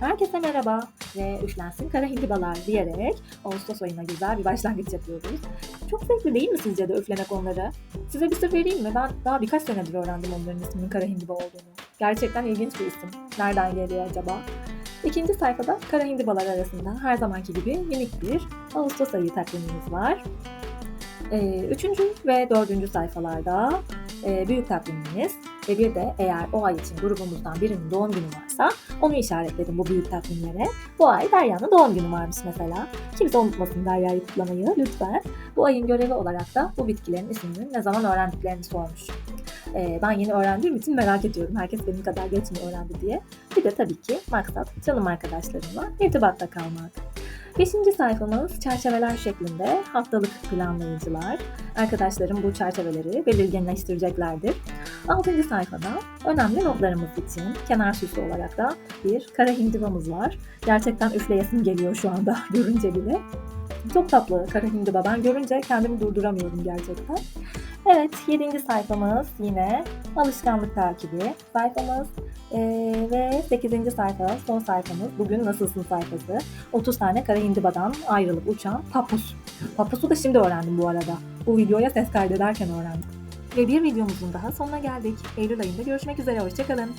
Herkese merhaba ve üflensin kara hindibalar diyerek Ağustos ayına güzel bir başlangıç yapıyoruz. Çok zevkli değil mi sizce de üflemek onları? Size bir sır vereyim mi? Ben daha birkaç senedir öğrendim onların isminin kara hindiba olduğunu. Gerçekten ilginç bir isim. Nereden geliyor acaba? İkinci sayfada kara hindibalar arasında her zamanki gibi minik bir Ağustos ayı takvimimiz var. Ee, üçüncü ve dördüncü sayfalarda e, büyük takvimimiz ve bir de eğer o ay için grubumuzdan birinin doğum günü varsa onu işaretledim bu büyük takvimlere. Bu ay Derya'nın doğum günü varmış mesela. Kimse unutmasın Derya'yı kutlamayı lütfen. Bu ayın görevi olarak da bu bitkilerin ismini ne zaman öğrendiklerini sormuş. Ee, ben yeni öğrendiğim için merak ediyorum herkes benim kadar geç mi öğrendi diye. Bir de tabii ki maksat canım arkadaşlarımla irtibatta kalmak. Beşinci sayfamız çerçeveler şeklinde haftalık planlayıcılar. Arkadaşlarım bu çerçeveleri belirginleştireceklerdir. Altıncı sayfada önemli notlarımız için kenar süsü olarak da bir kara hindibamız var. Gerçekten üfleyesim geliyor şu anda görünce bile. Çok tatlı kara hindiba. Ben görünce kendimi durduramıyorum gerçekten. Evet, yedinci sayfamız yine alışkanlık takibi sayfamız. Ee, ve 8. sayfa, son sayfamız bugün nasılsın sayfası. 30 tane kara hindibadan ayrılıp uçan papus. Papusu da şimdi öğrendim bu arada. Bu videoya ses kaydederken öğrendim. Ve bir videomuzun daha sonuna geldik. Eylül ayında görüşmek üzere, hoşçakalın.